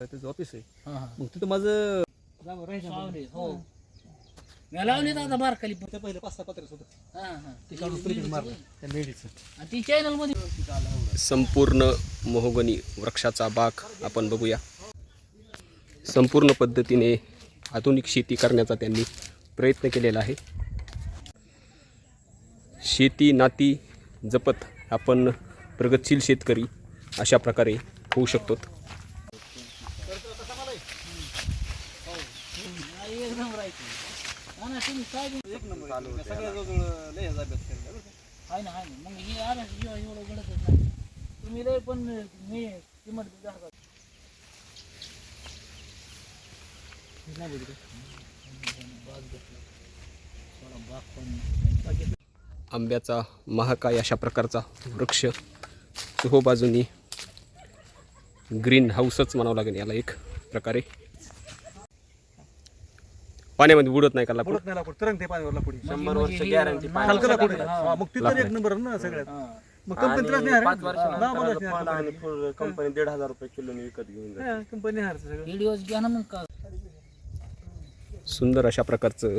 त्याचं ऑफिस आहे. हा, हा. मग तिथं माझं हो. मी लावली आता बारकाली पण. ते पहिलं पाच सहा पत्र होतं. हा, हा. ते काढून प्रिंट मारलं त्या लेडीचं आणि ती चॅनलमध्ये संपूर्ण मोहगनी वृक्षाचा बाग आपण बघूया. संपूर्ण पद्धतीने आधुनिक शेती करण्याचा त्यांनी प्रयत्न केलेला आहे. शेती नाती जपत आपण प्रगतशील शेतकरी अशा प्रकारे होऊ शकतो एकदम राहायची हा ना तुम्ही काय बी- एक नंबर सगळ्या जवळ लय ह्याचा अभ्यास बरं का? आहे ना आहे ना मग हे एवढं घडतच नाही तुम्ही लय पण मी किंमत बी जास्त आंब्याचा महाकाय अशा प्रकारचा वृक्ष चोहोबाजूनी ग्रीन हाऊसच म्हणावं लागेल याला एक प्रकारे पाण्यामध्ये बुडत नाही का लाकूड बुडत नाही लाकूड तरंग ते पाण्यावर लाकूड शंभर वर्ष गॅरंटी हलकं लाकूड आहे. हा. मग तिथं एक नंबर ना सगळ्यात. मग कंपनी त्रास नाही पाच फुल कंपनी. दीड हजार रुपये किलोने विकत घेऊन जाते. कंपनी हार सगळं. व्हिडिओज घ्या ना मग का? सुंदर अशा प्रकारचं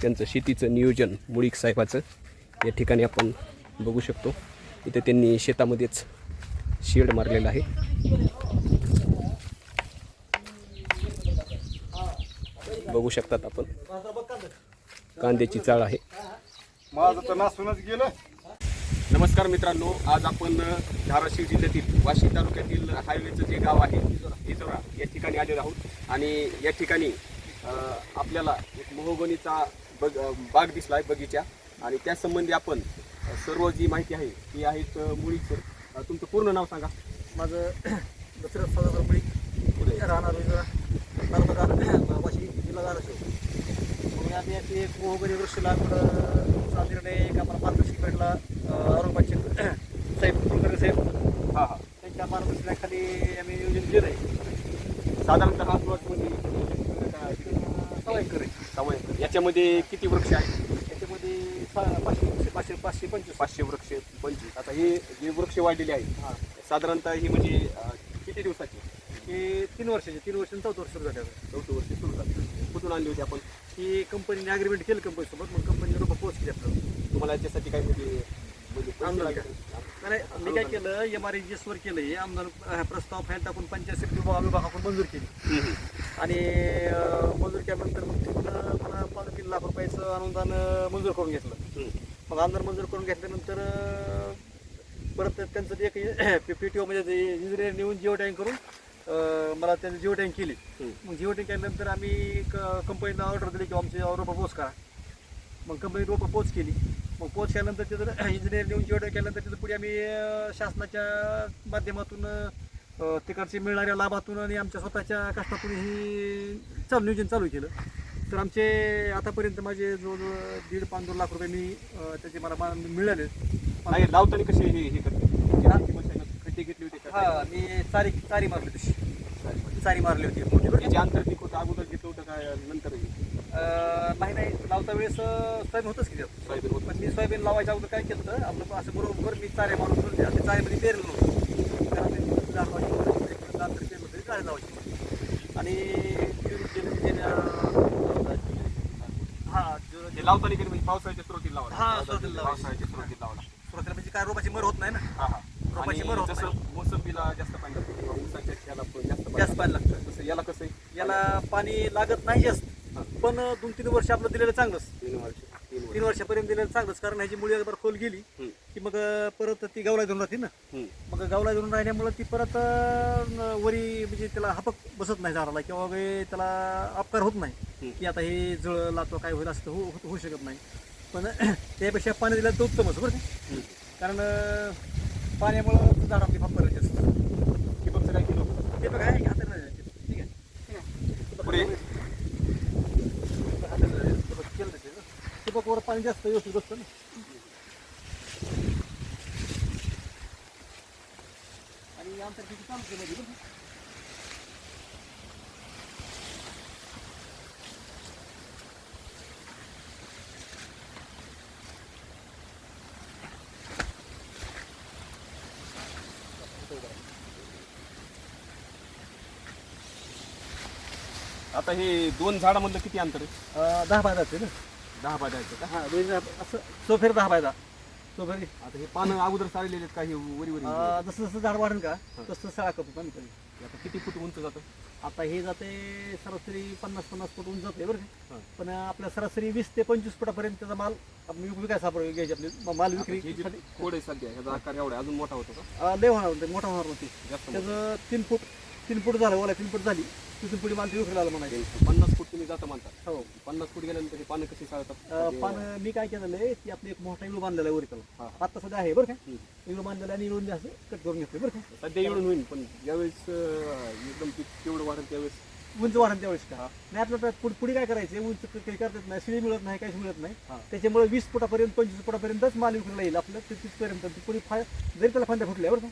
त्यांचं शेतीचं नियोजन मुळीक साहेबाचं. या ठिकाणी आपण बघू शकतो. इथे त्यांनी शेतामध्येच शेड मारलेलं आहे. बघू शकतात आपण. कांद्याची चाळ आहे. माझं तर नासूनच गेलं. नमस्कार मित्रांनो आज आपण धाराशिव जिल्ह्यातील वाशी तालुक्यातील हायवेचं जे गाव आहे इजोरा या ठिकाणी आलेलो आहोत. आणि या ठिकाणी आपल्याला एक मोहगणीचा बग बाग दिसला आहे बगीचा. आणि त्यासंबंधी आपण सर्व जी माहिती आहे ती आहेत मुळी सर तुमचं पूर्ण नाव सांगा. माझं दसरथ सदागर राहणार जिल्हा धाराशिव मग आम्ही अशी एक मोहगरी वृक्ष लागवड निर्णय एक आम्हाला मार्गदर्शक भेटला. औरंगाबादचे साहेब कुलकर्णी साहेब. हां हां. त्यांच्या मार्गदर्शनाखाली आम्ही नियोजन केलं आहे साधारणतः हा प्लॉट म्हणजे याच्यामध्ये किती वृक्ष आहेत? त्याच्यामध्ये पा- पाचशे वृक्ष पाचशे पाचशे पंचवीस. पाचशे वृक्ष पंचवीस. आता हे जे वृक्ष वाढलेले आहेत साधारणतः ही म्हणजे किती दिवसाची? हे तीन वर्षाचे तीन वर्ष चौथं वर्ष सुरू झाले. चौथं वर्ष सुरू झालं. कुठून आणली होती आपण ही कंपनीने अग्रीमेंट केलं कंपनीसोबत मग कंपनीने रोपं पोच केली आपल्याला तुम्हाला याच्यासाठी काय म्हणजे म्हणजे? नाही मी काय केलं एम आर वर केलं हे आमदार प्रस्ताव फाईल टाकून पंचायत समिती विभाग विभागाकडून मंजूर केली. आणि मंजूर केल्यानंतर मग तिथं मला पाच तीन लाख रुपयाचं अनुदान मंजूर करून घेतलं. मग अनुदान मंजूर करून घेतल्यानंतर परत त्यांचं एक पी टी ओ म्हणजे इंजिनियर नेऊन जिओ टँक करून मला त्यांनी जिओ टँक केली. मग जिओ टँक केल्यानंतर आम्ही कंपनीला ऑर्डर दिली की आमची रोपं पोच करा. मग कंपनी रोपं पोच केली. मग पोच केल्यानंतर तिथं इंजिनियर नेऊन जिओ टँक केल्यानंतर तिथं पुढे आम्ही शासनाच्या माध्यमातून तिकडचे मिळणाऱ्या लाभातून आणि आमच्या स्वतःच्या कष्टातून ही चालू नियोजन चालू केलं. तर आमचे आतापर्यंत माझे जवळजवळ दीड पाच दोन लाख रुपये मी त्याचे मला मा- मिळाले. नाही लावताना कसे हे हे करते? घेतली होती? हा मी चारी चारी मारली तशी चारी मारली होती मोठी बरं. याचे अंतर ती होतं अगोदर घेतलं होतं काय नंतर अं, नाही नाही. लावता वेळेस अं, सोयाबीन होतच की त्यात सोयाबीन होतं पण मी सोयाबीन लावायच्या अगोदर काय केलं होतं आपलं असं बरोबर मी चारे मारून ठेवले आणि चाऱ्यामध्ये पेरलं नव्हतं कारण ते झाड लावायची होती, पेरलं होतं, चारे लावायची होती. आणि पेरून की हा जो- ते लावताना कधी म्हणजे पावसाळ्याच्या सुरुवातीला लावला हा, सुरुवातीला लावायचं. पावसाळ्याच्या सुरुवातीला लावला सुरुवातीला म्हणजे काय रोपाची मर होत नाही ना? हा हा. रोपाची आणि मर होत जसं मोसंबीला जास्त पाणी लागतं. ह्याला पण जास्त जास्त पाणी लागतं. तसं याला कसं आहे याला पाणी लागत नाही जास्त. पण दोन तीन वर्ष आपलं दिलेलं चांगलंच. तीन वर्ष तीन वर्ष. तीन वर्षापर्यंत दिलेलं चांगलंच कारण ह्याची मुळी एकदा खोल गेली हम्म. की मग परत ती गावला धरून राहते ना. हम्म. मग गावला धरून राहिल्यामुळं ती परत अं, वरी म्हणजे त्याला हपक बसत नाही झाडाला किंवा वगैरे त्याला अपकार होत नाही हम्म. की आता हे जळ लातो काय होईल असं होऊ होऊ शकत नाही. पण त्यापेक्षा पाणी दिलं तर उत्तमच बरं का? कारण अं, पाण्यामुळं झाड आपली फाप करायची असतं ठिबकचं काय केलं होतं? ते बघा आहे ठीक आहे ठीक आहे. पुढे हातात ते पाणी जास्त व्यवस्थित बसतं ना आणि आमच्या किती काम केलं आता हे दोन झाडामधलं किती अंतर आहे? अं, दहा बाय दहाचे ना. दहा बाय दहाचं का? हा दोन्ही असं चोफेर दहा बाय दहा. चोफेर आता हे पानं अगोदर सारलेले आहेत का? हे वरी वरी अं, जसं जसं झाड वाढेल का तसं तसं सळा आम्ही कधी आता किती फूट उंच जातं? आता हे जाते सरासरी पन्नास पन्नास फूट उंच जाते बरं का. हा. पण आपल्या सरासरी वीस ते पंचवीस फुटापर्यंत त्याचा माल आपण विक- विकायचा आपण घ्यायचे आपले म- माल हे जे विक्री कोड आहे सध्या ह्याचा आकार एवढा आहे, अजून मोठा होतो का? लय होणार होते मोठा होणार जास्त मोठा. त्याचं तीन फूट तीन फूट झालं ओला तीन फूट झाली. तिथून पुढे माल ते विक्रीला आलं म्हणायचे. ते पन्नास फूट तुम्ही जाता म्हणता हो. पन्नास फूट गेल्यानंतर हे पानं कशी साळतात पण मी काय केलेलं आहे की आपलं एक मोठा इळू बांधलेला आहे वरी. त्याला आता सध्या आहे बरं का. इळू बांधलेला आणि इळून असं कट करून घेतलं बरं का. सध्या एवढून होईल पण ज्यावेळेस एकदम ते तेवढं वाढेल त्यावेळेस. उंच वाढन त्यावेळेस का. नाही आपल्याला पुढे पुढे काय करायचं उंच काही करतात नाही शिळी मिळत नाही काहीच मिळत नाही. त्याच्यामुळे वीस फुटापर्यंत पंचवीस फुटापर्यंतच माल विक्रीला येईल आपलं ते तिथपर्यंत. पुढे फाय जरी त्याला फांद्या फुटल्या बरं का.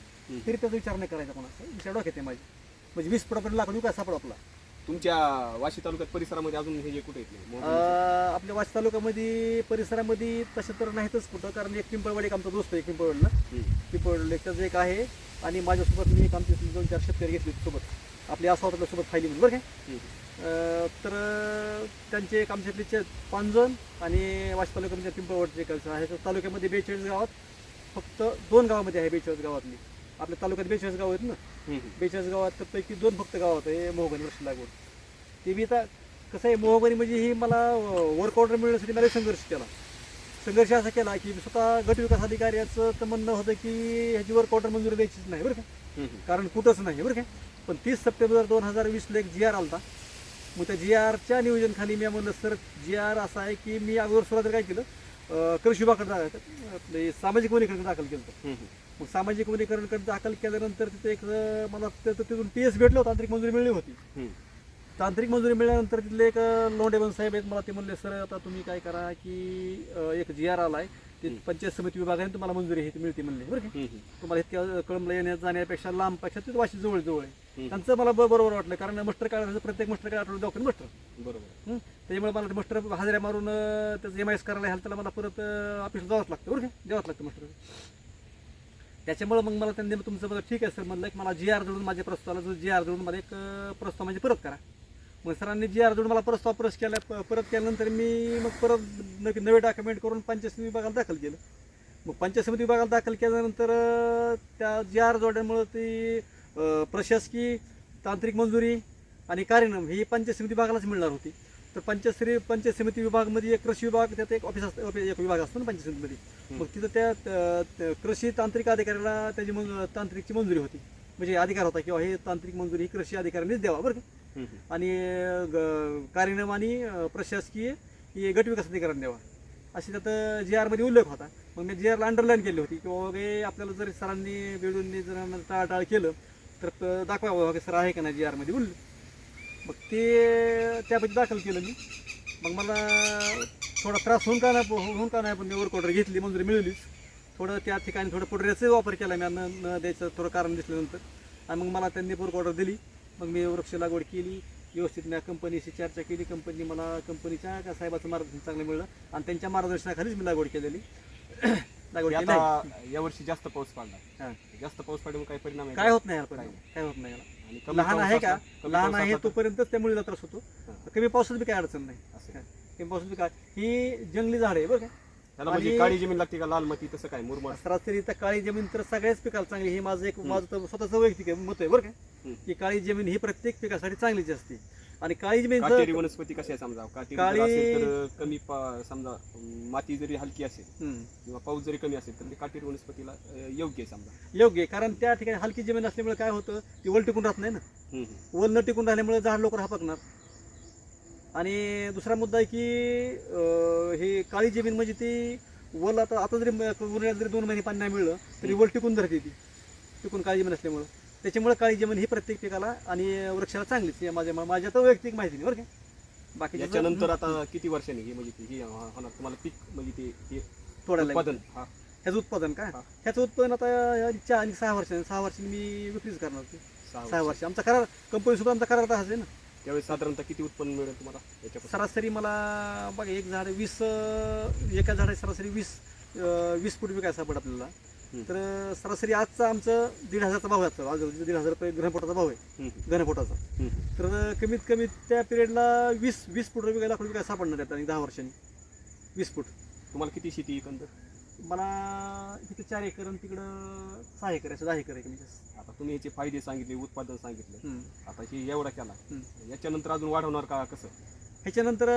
तरी त्याचा विचार नाही करायचा कोणाचा. विचार डोक्यात आहे माझी म्हणजे वीस फुटापर्यंत लाकूड विकास सापड आपला. तुमच्या वाशी तालुक्यात परिसरामध्ये अजून हे जे कुठे येत नाही मोहरी. अं, आपल्या वाशी तालुक्यामध्ये परिसरामध्ये तसं तर नाहीतच कुठं कारण एक पिंपळवाडी एक आमचा दोस्त आहे पिंपळवडला. हम्म. पिंपळवड त्याचं एक आहे. आणि माझ्यासोबत मी एक आमचे दोन चार शेतकरी घेतले सोबत. आपली आसवातल्या सोबत फायली म्हणून बरं काय हम्म. अं, तर त्यांचे एक आमच्यातले चे पाच जण आणि वाशी तालुक्यामध्ये पिंपळवडचे एक आहे. तर तालुक्यामध्ये बेचाळीस गावात फक्त दोन गावामध्ये आहे बेचाळीस गावातली. आपल्या तालुक्यात बेचाळीस गाव आहेत ना. बेचाळीस गावात पैकी दोन फक्त गावात आहे मोहगणी वर्ष लागवड ते बी आता कसं आहे मोहगणी म्हणजे ही मला वर्क ऑर्डर मिळण्यासाठी मला संघर्ष केला. संघर्ष असा केला की स्वतः गट विकास अधिकाऱ्याचं तर म्हणणं होतं की ह्याची वर्क ऑर्डर मंजुरी द्यायचीच नाही बरं का. कारण कुठंच नाही बरं का? पण तीस सप्टेंबर दोन हजार वीसला एक जी आर आलता. मग त्या जी आरच्या नियोजनखाली मी म्हणलं सर जी आर असा आहे की मी अगोदर सुरुवातीला काय केलं कृषी विभागाकडे आपले सामाजिक वनीकरण दाखल केलं होतं. मग सामाजिक वनीकरणकडे दाखल केल्यानंतर तिथे एक अं, मला तिथून टी एस भेटलं होतं तांत्रिक मंजुरी मिळली होती. तांत्रिक मंजुरी मिळाल्यानंतर तिथले एक अं, लोंढेबन साहेब आहेत मला ते म्हणले सर आता तुम्ही काय करा की अं, एक जी आर आलाय ते. पंचायत समिती विभागाने तुम्हाला मंजुरी हे मिळते म्हणले बरं का. तुम्हाला इतक्या कळमला येण्या जाण्यापेक्षा लांबपेक्षा तिथं वाशी जवळ जवळ आहे. त्यांचं मला ब- बरोबर वाटलं कारण मस्टर काढायचं प्रत्येक मस्टर काय आठवडे डॉक्टर मस्टर बरोबर हं? त्याच्यामुळे मला मस्टर हजेऱ्या मारून अं, त्याचं एम आय एस करायला ह्याला त्याला मला परत ऑफिसला जावंच लागतं बरं का द्यावंच लागतं मस्टर त्याच्यामुळे मग मला त्यांनी तुमचं बघा ठीक आहे सर. म्हणलं की मला जी आर जोडून माझ्या प्रस्तावाला जो जी आर जोडून मला एक प्रस्ताव म्हणजे परत करा. मग सरांनी जी आर जोडून मला प्रस्ताव परत केला परत केल्यानंतर मी मग परत न- नवे डॉक्युमेंट करून पंचायत विभागाला दाखल केलं. मग पंचायत समिती विभागाला दाखल केल्यानंतर त्या जी आर जोड्यामुळं ती प्रशासकीय तांत्रिक मंजुरी आणि कार्यक्रम ही पंचायत समिती विभागालाच मिळणार होती. तर पंचायत समिती पंचायत समिती विभागमध्ये एक कृषी विभाग त्यात एक ऑफिस असतं एक विभाग असतो ना पंचायत समितीमध्ये मग तिथं त्या त- कृषी तांत्रिक अधिकाऱ्याला त्याची मग तांत्रिकची मंजुरी होती. म्हणजे अधिकार होता किंवा हे तांत्रिक मंजुरी ही कृषी अधिकाऱ्यांनीच द्यावा बरं का. आणि ग- कार्यक्रम आणि अं, प्रशासकीय ही गट विकास अधिकाऱ्यांनी द्यावा. अशी त्यात जी आरमध्ये उल्लेख होता. मग मी जी आरला अंडरलाईन केली होती की बाबा हे आपल्याला जर सरांनी बेडूननी जर आम्हाला टाळाटाळ केलं तर प- दाखवा की सर आहे का नाही जी आरमध्ये उल्लेख मग ते त्यापैकी दाखल केलं मी. मग मला थोडा त्रास होऊन का नाही होऊन का नाही पण मी वर्क ऑर्डर घेतली मंजुरी मिळवलीच थोडं त्या ठिकाणी थोडं पुढऱ्याचा वापर केला मी न न द्यायचं थोडं कारण दिसल्यानंतर. आणि मग मला त्यांनी वर्क ऑर्डर दिली. मग मी वृक्ष लागवड केली. व्यवस्थित मी कंपनीशी चर्चा केली. कंपनी मला कंपनीच्या का साहेबाचं मार्गदर्शन चांगलं मिळलं. आणि त्यांच्या मार्गदर्शनाखालीच मी लागवड केलेली. लागवड केली आहे. आता यावर्षी जास्त पाऊस पडला हां. जास्त पाऊस पडल्यामुळे काही परिणाम आहे काय? होत नाही याला परिणाम. काय होत नाही याला. आणि कमी लहान पाऊस आहे का? असला- कमी लहान पाऊस आहे असला तर- तोपर्यंतच त्या मुलीला त्रास होतो. हां. कमी पावसात बी काय अडचण नाही. असं. कमी पावसात बी काय? ही जंगली झाड आहे बरं का. त्याला म्हणजे आणि- काळी जमीन लागते का? लाल माती तसं काय? मुरमाड. सरासरी तर काळी जमीन तर सगळ्याच पिकाला चांगली हे माझं एक माझं तर स्वतःचं वैयक्तिक आहे, मत आहे बरं का. हम्म. की काळी जमीन ही प्रत्येक पिकासाठी चांगलीच असते. आणि काळी जमीन काटेरी वनस्पती कशी आहे समजा? काटेरी जर काळी- असेल तर कमी पा- समजा माती जरी हलकी असेल. किंवा पाऊस जरी कमी असेल तर ते काटेरी वनस्पतीला अं, योग्य आहे समजा. योग्य आहे कारण त्या ठिकाणी हलकी जमीन असल्यामुळे काय होतं ती वल टिकून राहत नाही ना. हम्म, हम्म. वल न टिकून राहिल्यामुळे झाड लवकर हापकणार. आणि दुसरा मुद्दा आहे की अं, हे काळी जमीन म्हणजे ती वल आता आता जरी म- उन्हाळ्यात जरी दोन महिने पाणी नाही मिळलं तरी वल टिकून धरते ती. टिकून काळी जमीन असल्यामुळं. त्याच्यामुळे काळी जमीन ही प्रत्येक पिकाला आणि वृक्षाला चांगलीच आहे. माझ्या माझ्या तर वैयक्तिक माहिती नाही बरं का. बाकी याच्यानंतर आता किती वर्षांनी हे म्हणजे हे होणार? तुम्हाला पीक म्हणजे ते हे तोडायला उत्पादन हा. ह्याचं उत्पादन का. ह्याचं उत्पादन आता चार आणि सहा वर्षांनी सहा वर्षांनी मी विक्रीच करणार ते सहा वर्ष. आमचा करार कंपनी सुद्धा आमचा करार आहे ना. त्यावेळेस साधारणतः किती उत्पन्न मिळेल तुम्हाला? याच्यापासून? सरासरी मला बघा एक झाड वीस एका झाडा सरासरी वीस वीस फूट विकायचा सापड आपल्याला. तर सरासरी आजचा आमचं दीड हजारचा भाव आहे. आज दीड हजार रुपये घनफोटाचा भाव आहे घनफोटाचा. तर कमीत कमी त्या पिरियडला वीस वीस फूट रुपये लाख रुपये काय सापडणार आहेत आणि दहा वर्षांनी वीस फूट तुम्हाला किती शेती एकंदर मला इथे चार एकर आणि तिकडं सहा एकर आहे दहा एकर आहे. आता तुम्ही याचे फायदे सांगितले उत्पादन सांगितले. आता हे एवढा केला. याच्यानंतर अजून वाढवणार का कसं ह्याच्यानंतर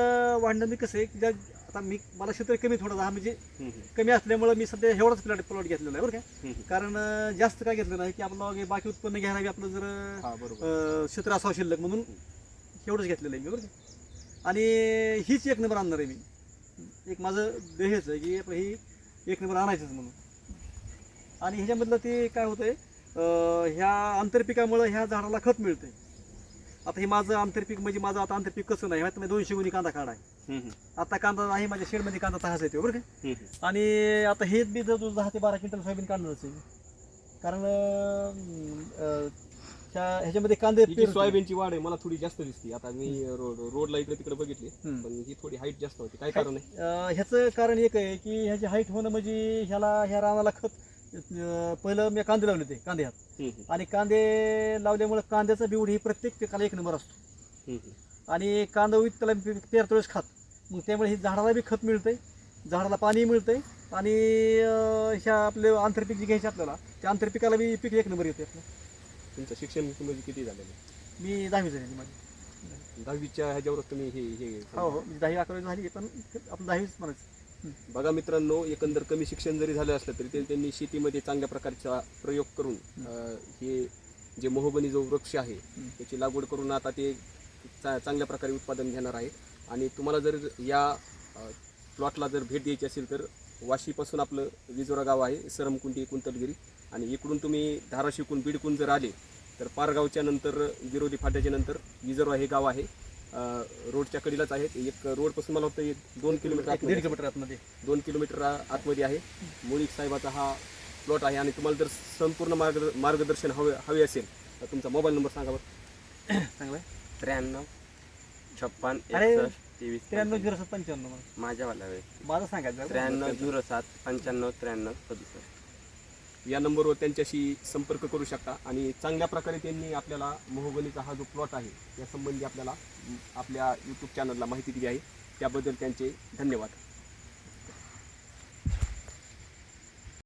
वाढणं मी कसं आहे की ज्या आता मी मला क्षेत्र कमी थोडं हा म्हणजे कमी असल्यामुळं मी सध्या एवढाच प्लॉट प्लॉट घेतलेला आहे बरं का. कारण जास्त काय घेतलं नाही की आपलं बाकी उत्पन्न घ्यायला आपलं जर क्षेत्र असावं शिल्लक म्हणून एवढंच घेतलेलं आहे मी बरं का. आणि हीच एक नंबर आणणार आहे मी. एक माझं ध्येयच आहे की ही एक नंबर आणायचंच म्हणून. आणि ह्याच्यामधलं ते काय होतंय ह्या आंतरपिकामुळं ह्या झाडाला खत मिळतंय. आता हे माझं आंतरपीक म्हणजे माझं आता आंतरपीक कसं नाही माहिती दोनशे गुणी कांदा हम्म, हम्म, आता कांदा आहे माझ्या शेडमध्ये कांदा तहाच येतो बरं का. आणि आता हेच बी जर दहा ते बारा क्विंटल सोयाबीन काढणारच आहे कारण अं, अं, ह्या- ह्याच्यामध्ये कांदे ही जी पेरतो. सोयाबीनची वाढ आहे मला थोडी जास्त दिसते. आता मी रोड रोडला इकडे तिकडे बघितली हम्म. पण ही थोडी हाईट जास्त होती. काय कारण आहे? अं, ह्याचं कारण एक आहे की ह्याची हाईट होणं म्हणजे ह्याला ह्या रानाला खत अं, पहिलं मी कांदे लावले होते कांदे ह्यात. हम्म, आणि कांदे लावल्यामुळे कांद्याचा बिवड ही प्रत्येक पिकाला एक नंबर असतो. हम्म, हम्म. आणि कांदा उईत त्याला पे- पेरतो वेळेस खात. मग त्यामुळे ही झाडाला बी खत मिळतंय. झाडाला पाणी मिळतंय. आणि अं, ह्या आपले आंतरपीक जे घ्यायचे आपल्याला त्या आंतरपिकाला बी पीक एक नंबर येते. आपलं तुमचं शिक्षण म्हणजे किती झालेलं आहे? मी दहावी झाली माझी. दहावीच्या ह्याच्यावरच तुम्ही हे हे हो हो म्हणजे दहावी अकरावी झाली पण आपण दहावीच म्हणायचं. बघा मित्रांनो एकंदर कमी शिक्षण जरी झालं असलं तरी त्यांनी शेतीमध्ये चांगल्या प्रकारचा प्रयोग करून हे जे मोहबनी जो वृक्ष आहे. त्याची लागवड करून आता ते चा- चांगल्या प्रकारे उत्पादन घेणार आहेत आणि तुम्हाला जर या प्लॉटला जर भेट द्यायची असेल तर वाशीपासून आपलं विजोरा गाव आहे सरमकुंडी कुंतलगिरी. आणि इकडून तुम्ही धाराशिवकून बीडकून जर आले तर पारगावच्या नंतर विरोधी फाट्याच्या नंतर विजोरा हे गाव आहे. रोडच्या कडेलाच आहे एक रोडपासून मला वाटतं एक दोन किलोमीटर दीड किलोमीटर आतमध्ये. दोन किलोमीटर आतमध्ये आहे. मुळीक साहेबाचा हा प्लॉट आहे. आणि तुम्हाला जर संपूर्ण मार्ग मार्गदर्शन हवे हवे असेल तर तुमचा मोबाईल नंबर सांगा बरं. चांगलं आहे. त्र्याण्णव छप्पन अरे, एकसष्ट तेवीस त्र्याण्णव. झिरो सात पंच्याण्णव मला. माझ्यावाला वेळ माझं सांगायचं त्र्याण्णव झिरो सात पंच्याण्णव त्र्याण्णव सदुसष्ट. या नंबरवर त्यांच्याशी संपर्क करू शकता आणि चांगल्या प्रकारे त्यांनी आपल्याला मोहगनीचा हा जो प्लॉट आहे या संबंधी आपल्याला म, आपल्या यूट्यूब चॅनलला माहिती दिली आहे. त्याबद्दल त्यांचे धन्यवाद.